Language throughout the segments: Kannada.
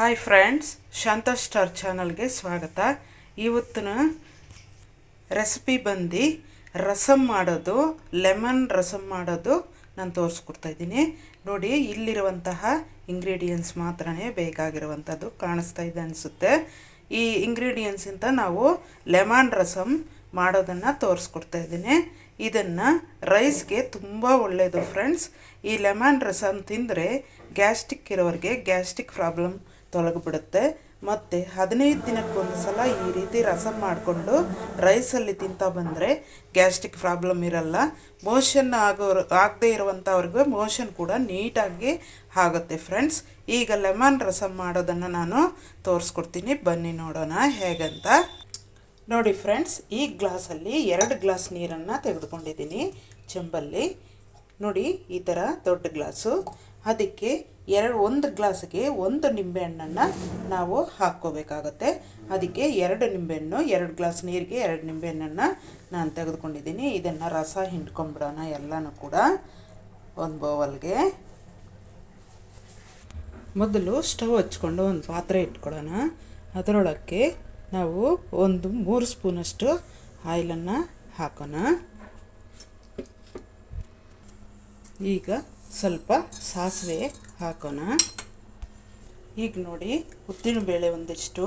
ಹಾಯ್ ಫ್ರೆಂಡ್ಸ್ ಶಾಂತ ಸ್ಟಾರ್ ಚಾನಲ್ಗೆ ಸ್ವಾಗತ. ಇವತ್ತಿನ ರೆಸಿಪಿ ಬಂದು ರಸಮ್ ಮಾಡೋದು ಲೆಮನ್ ರಸಮ್ ಮಾಡೋದು ನಾನು ತೋರಿಸ್ಕೊಡ್ತಾ ಇದ್ದೀನಿ. ನೋಡಿ, ಇಲ್ಲಿರುವಂತಹ ಇಂಗ್ರೀಡಿಯೆಂಟ್ಸ್ ಮಾತ್ರನೇ ಬೇಕಾಗಿರುವಂಥದ್ದು ಕಾಣಿಸ್ತಾ ಇದೆ ಅನಿಸುತ್ತೆ. ಈ ಇಂಗ್ರೀಡಿಯೆಂಟ್ಸಿಂದ ನಾವು ಲೆಮನ್ ರಸಮ್ ಮಾಡೋದನ್ನು ತೋರಿಸ್ಕೊಡ್ತಾ ಇದ್ದೀನಿ. ಇದನ್ನು ರೈಸ್ಗೆ ತುಂಬ ಒಳ್ಳೆಯದು ಫ್ರೆಂಡ್ಸ್ ಈ ಲೆಮನ್ ರಸಮ್ ತಿಂದರೆ ಗ್ಯಾಸ್ಟ್ರಿಕ್ ಇರೋರಿಗೆ ಗ್ಯಾಸ್ಟ್ರಿಕ್ ಪ್ರಾಬ್ಲಮ್ ತೊಲಗಿಬಿಡುತ್ತೆ. ಮತ್ತು ಹದಿನೈದು ದಿನಕ್ಕೊಂದು ಸಲ ಈ ರೀತಿ ರಸಮ್ ಮಾಡಿಕೊಂಡು ರೈಸಲ್ಲಿ ತಿಂತಾ ಬಂದರೆ ಗ್ಯಾಸ್ಟ್ರಿಕ್ ಪ್ರಾಬ್ಲಮ್ ಇರಲ್ಲ. ಮೋಷನ್ ಆಗೋರು, ಆಗದೇ ಇರುವಂಥವ್ರಿಗೂ ಮೋಷನ್ ಕೂಡ ನೀಟಾಗಿ ಆಗುತ್ತೆ ಫ್ರೆಂಡ್ಸ್. ಈಗ ಲೆಮನ್ ರಸಮ್ ಮಾಡೋದನ್ನು ನಾನು ತೋರಿಸ್ಕೊಡ್ತೀನಿ. ಬನ್ನಿ ನೋಡೋಣ ಹೇಗಂತ. ನೋಡಿ ಫ್ರೆಂಡ್ಸ್, ಈ ಗ್ಲಾಸಲ್ಲಿ ಎರಡು ಗ್ಲಾಸ್ ನೀರನ್ನು ತೆಗೆದುಕೊಂಡಿದ್ದೀನಿ. ಚೆಂಬಲ್ಲಿ. ನೋಡಿ, ಈ ಥರ ದೊಡ್ಡ ಗ್ಲಾಸು. ಅದಕ್ಕೆ ಎರಡು, ಒಂದು ಗ್ಲಾಸ್ಗೆ ಒಂದು ನಿಂಬೆಹಣ್ಣನ್ನು ನಾವು ಹಾಕ್ಕೋಬೇಕಾಗತ್ತೆ. ಅದಕ್ಕೆ ಎರಡು ನಿಂಬೆಹಣ್ಣು, ಎರಡು ಗ್ಲಾಸ್ ನೀರಿಗೆ ಎರಡು ನಿಂಬೆಹಣ್ಣನ್ನು ನಾನು ತೆಗೆದುಕೊಂಡಿದ್ದೀನಿ. ಇದನ್ನು ರಸ ಹಿಂಡ್ಕೊಂಬಿಡೋಣ ಎಲ್ಲನೂ ಕೂಡ ಒಂದು ಬೌಲ್ಗೆ. ಮೊದಲು ಸ್ಟವ್ ಹಚ್ಕೊಂಡು ಒಂದು ಪಾತ್ರೆ ಇಟ್ಕೊಳ್ಳೋಣ. ಅದರೊಳಕ್ಕೆ ನಾವು ಒಂದು ಮೂರು ಸ್ಪೂನಷ್ಟು ಆಯಿಲನ್ನು ಹಾಕೋಣ. ಈಗ ಸ್ವಲ್ಪ ಸಾಸಿವೆ ಹಾಕೋಣ. ಈಗ ನೋಡಿ ಉದ್ದಿನಬೇಳೆ ಒಂದಿಷ್ಟು,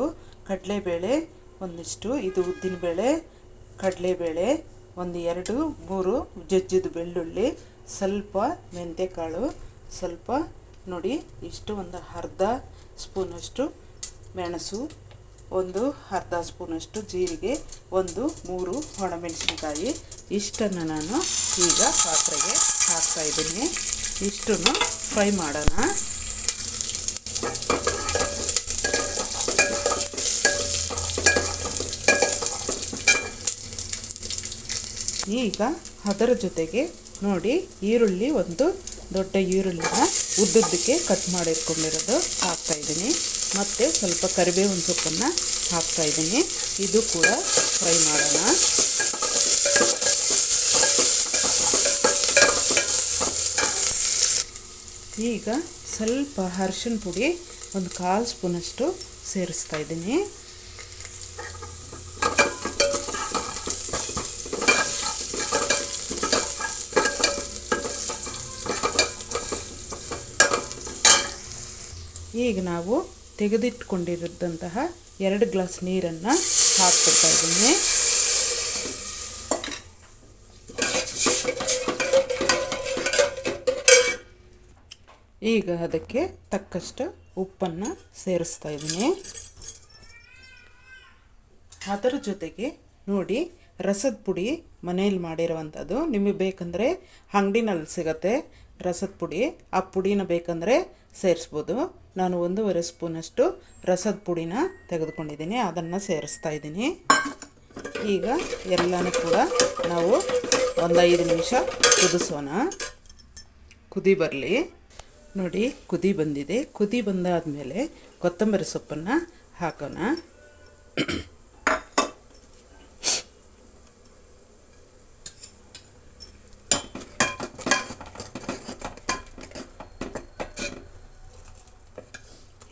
ಕಡಲೆಬೇಳೆ ಒಂದಿಷ್ಟು, ಇದು ಉದ್ದಿನಬೇಳೆ ಕಡಲೆಬೇಳೆ ಒಂದು ಎರಡು, ಮೂರು, ಜಜ್ಜಿದ ಬೆಳ್ಳುಳ್ಳಿ, ಸ್ವಲ್ಪ ಮೆಂತ್ಯಕಾಳು ಸ್ವಲ್ಪ ನೋಡಿ ಇಷ್ಟು ಒಂದು ಅರ್ಧ ಸ್ಪೂನಷ್ಟು ಮೆಣಸು ಒಂದು ಅರ್ಧ ಸ್ಪೂನಷ್ಟು ಜೀರಿಗೆ, ಒಂದು, ಮೂರು ಒಣಮೆಣಸಿನಕಾಯಿ. ಇಷ್ಟನ್ನು ನಾನು ಈಗ ಪಾತ್ರೆಗೆ ಹಾಕ್ತಾ ಇದ್ದೀನಿ. ಇಷ್ಟನ್ನು ಫ್ರೈ ಮಾಡೋಣ. ಈಗ ಅದರ ಜೊತೆಗೆ ನೋಡಿ, ಈರುಳ್ಳಿ, ಒಂದು ದೊಡ್ಡ ಈರುಳ್ಳಿನ ಉದ್ದುದ್ದಕ್ಕೆ ಕಟ್ ಮಾಡಿಟ್ಕೊಂಡಿರೋದು ಹಾಕ್ತಾ ಇದ್ದೀನಿ. ಮತ್ತು ಸ್ವಲ್ಪ ಕರಿಬೇವಿನ ಸೊಪ್ಪನ್ನು ಹಾಕ್ತಾ ಇದ್ದೀನಿ. ಇದು ಕೂಡ ಫ್ರೈ ಮಾಡೋಣ. ಈಗ ಸ್ವಲ್ಪ ಅರ್ಶಿನ ಪುಡಿ ಒಂದು ಕಾಲು ಸ್ಪೂನಷ್ಟು ಸೇರಿಸ್ತಾ ಇದ್ದೀನಿ. ಈಗ ನಾವು ತೆಗೆದಿಟ್ಕೊಂಡಿರೋದಂತಹ ಎರಡು ಗ್ಲಾಸ್ ನೀರನ್ನು ಹಾಕ್ತಾ ಇದ್ದೀನಿ. ಈಗ ಅದಕ್ಕೆ ತಕ್ಕಷ್ಟು ಉಪ್ಪನ್ನು ಸೇರಿಸ್ತಾ ಇದ್ದೀನಿ. ಅದರ ಜೊತೆಗೆ ನೋಡಿ, ರಸದ ಪುಡಿ ಮನೆಯಲ್ಲಿ ಮಾಡಿರುವಂಥದ್ದು ನಿಮಗೆ ಬೇಕಂದರೆ ಅಂಗಡಿನಲ್ಲಿ ಸಿಗತ್ತೆ. ರಸದ ಪುಡಿ. ಆ ಪುಡಿನ ಬೇಕಂದರೆ ಸೇರಿಸ್ಬೋದು. ನಾನು ಒಂದೂವರೆ ಸ್ಪೂನಷ್ಟು ರಸದ ಪುಡಿನ ತೆಗೆದುಕೊಂಡಿದ್ದೀನಿ. ಅದನ್ನು ಸೇರಿಸ್ತಾ ಇದ್ದೀನಿ. ಈಗ ಎಲ್ಲನೂ ಕೂಡ ನಾವು ಒಂದು ಐದು ನಿಮಿಷ ಕುದಿಸೋಣ. ಕುದಿ ಬರಲಿ. ನೋಡಿ, ಕುದಿ ಬಂದಿದೆ. ಕುದಿ ಬಂದಾದ ಮೇಲೆ ಕೊತ್ತಂಬರಿ ಸೊಪ್ಪನ್ನು ಹಾಕೋಣ.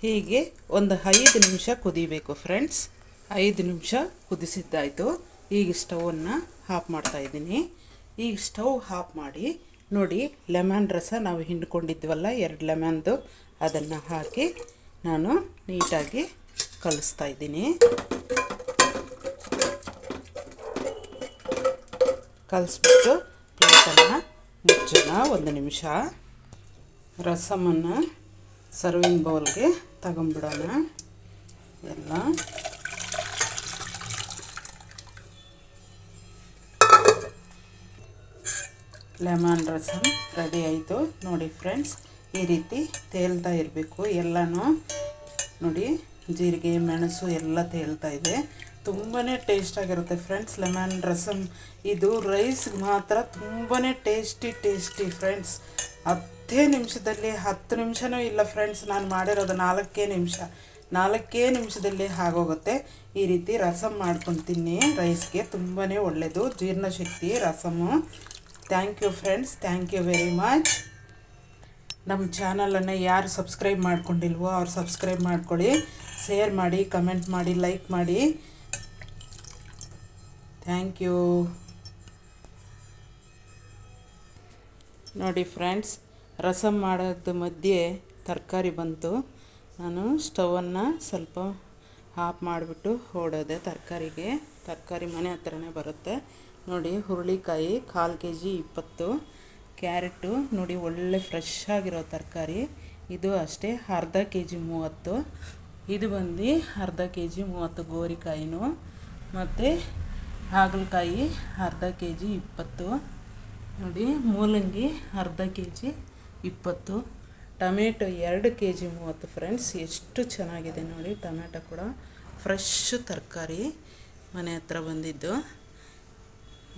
ಹೀಗೆ ಒಂದು ಐದು ನಿಮಿಷ ಕುದಿಬೇಕು ಫ್ರೆಂಡ್ಸ್ ಐದು ನಿಮಿಷ ಕುದಿಸಿದ್ದಾಯಿತು. ಈಗ ಸ್ಟವನ್ನು ಆಫ್ ಮಾಡ್ತಾಯಿದ್ದೀನಿ ಈಗ ಸ್ಟವ್ ಹಾಫ್ ಮಾಡಿ ನೋಡಿ ಲೆಮನ್ ರಸ ನಾವು ಹಿಂಡ್ಕೊಂಡಿದ್ವಲ್ಲ, ಎರಡು ಲೆಮನ್ದು. ಅದನ್ನು ಹಾಕಿ ನಾನು ನೀಟಾಗಿ ಕಲಿಸ್ತಾ ಇದ್ದೀನಿ. ಕಲಿಸ್ಬಿಟ್ಟು ಪ್ಲೇಟನ್ನು ಮುಚ್ಚೋಣ ಒಂದು ನಿಮಿಷ. ರಸಮನ್ನು ಸರ್ವಿಂಗ್ ಬೌಲ್ಗೆ ತಗೊಂಬಿಡೋಣ ಎಲ್ಲ. ಲೆಮನ್ ರಸಮ್ ರೆಡಿ ಆಯಿತು. ನೋಡಿ ಫ್ರೆಂಡ್ಸ್, ಈ ರೀತಿ ತೇಲ್ತಾ ಇರಬೇಕು ಎಲ್ಲನೂ. ನೋಡಿ, ಜೀರಿಗೆ, ಮೆಣಸು ಎಲ್ಲ ತೇಲ್ತಾ ಇದೆ. ತುಂಬಾ ಟೇಸ್ಟಾಗಿರುತ್ತೆ ಫ್ರೆಂಡ್ಸ್, ಲೆಮನ್ ರಸಮ್ ಇದು ರೈಸ್ಗೆ ಮಾತ್ರ ತುಂಬಾ ಟೇಸ್ಟಿ ಟೇಸ್ಟಿ ಫ್ರೆಂಡ್ಸ್ ಹತ್ತೇ ನಿಮಿಷದಲ್ಲಿ ಹತ್ತು ನಿಮಿಷನೂ ಇಲ್ಲ ಫ್ರೆಂಡ್ಸ್ ನಾನು ಮಾಡಿರೋದು ನಾಲ್ಕೇ ನಿಮಿಷ. ನಾಲ್ಕೇ ನಿಮಿಷದಲ್ಲಿ ಆಗೋಗುತ್ತೆ. ಈ ರೀತಿ ರಸಮ್ ಮಾಡ್ಕೊತೀನಿ. ರೈಸ್ಗೆ ತುಂಬಾ ಒಳ್ಳೆಯದು ಜೀರ್ಣಶಕ್ತಿ rasam thank you friends thank you very much ನಮ್ಮ ಚಾನಲನ್ನು ಯಾರು ಸಬ್ಸ್ಕ್ರೈಬ್ ಮಾಡ್ಕೊಂಡಿಲ್ವೋ ಅವ್ರು ಸಬ್ಸ್ಕ್ರೈಬ್ ಮಾಡ್ಕೊಳ್ಳಿ. ಶೇರ್ ಮಾಡಿ ಕಮೆಂಟ್ ಮಾಡಿ ಲೈಕ್ ಮಾಡಿ. ಥ್ಯಾಂಕ್ ಯು ನೋಡಿ ಫ್ರೆಂಡ್ಸ್ ರಸಮ್ ಮಾಡೋದು ಮಧ್ಯೆ ತರಕಾರಿ ಬಂತು. ನಾನು ಸ್ಟವನ್ನು ಸ್ವಲ್ಪ ಆಫ್ ಮಾಡಿಬಿಟ್ಟು ಓಡೋದೆ ತರಕಾರಿಗೆ. ತರಕಾರಿ ಮನೆ ಹತ್ರನೇ ಬರುತ್ತೆ. ನೋಡಿ, ಹುರುಳಿಕಾಯಿ ಕಾಲು ಕೆ ಜಿ ಇಪ್ಪತ್ತು, ಕ್ಯಾರೆಟು, ನೋಡಿ, ಒಳ್ಳೆ ಫ್ರೆಶ್ ಆಗಿರೋ ತರಕಾರಿ. ಇದು ಅಷ್ಟೇ, ಅರ್ಧ ಕೆ ಜಿ ಮೂವತ್ತು. ಇದು ಬಂದು ಅರ್ಧ ಕೆ ಜಿ ಮೂವತ್ತು ಗೋರಿಕಾಯಿನೂ ಮತ್ತು ಹಾಗಲಕಾಯಿ ಅರ್ಧ ಕೆ ಜಿ ಇಪ್ಪತ್ತು. ನೋಡಿ, ಮೂಲಂಗಿ ಅರ್ಧ ಕೆ ಜಿ ಇಪ್ಪತ್ತು. ಟೊಮೆಟೊ ಎರಡು ಕೆ ಜಿ ಮೂವತ್ತು ಫ್ರೆಂಡ್ಸ್, ಎಷ್ಟು ಚೆನ್ನಾಗಿದೆ ನೋಡಿ, ಟೊಮೆಟೊ ಕೂಡ ಫ್ರೆಶ್ ತರಕಾರಿ ಮನೆ ಹತ್ರ ಬಂದಿದ್ದು.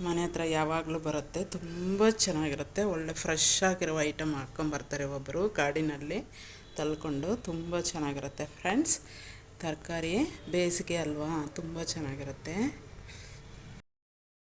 ಮನೆ ಹತ್ರ ಯಾವಾಗಲೂ ಬರುತ್ತೆ, ತುಂಬ ಚೆನ್ನಾಗಿರುತ್ತೆ. ಒಳ್ಳೆ ಫ್ರೆಶ್ ಆಗಿರೋ ಐಟಮ್ ಹಾಕ್ಕೊಂಬರ್ತಾರೆ ಒಬ್ಬರು ಗಾಡಿನಲ್ಲಿ ತಲ್ಕೊಂಡು, ತುಂಬ ಚೆನ್ನಾಗಿರುತ್ತೆ ಫ್ರೆಂಡ್ಸ್. ತರಕಾರಿ ಬೇಸಿಗೆ ಅಲ್ವಾ, ತುಂಬ ಚೆನ್ನಾಗಿರುತ್ತೆ.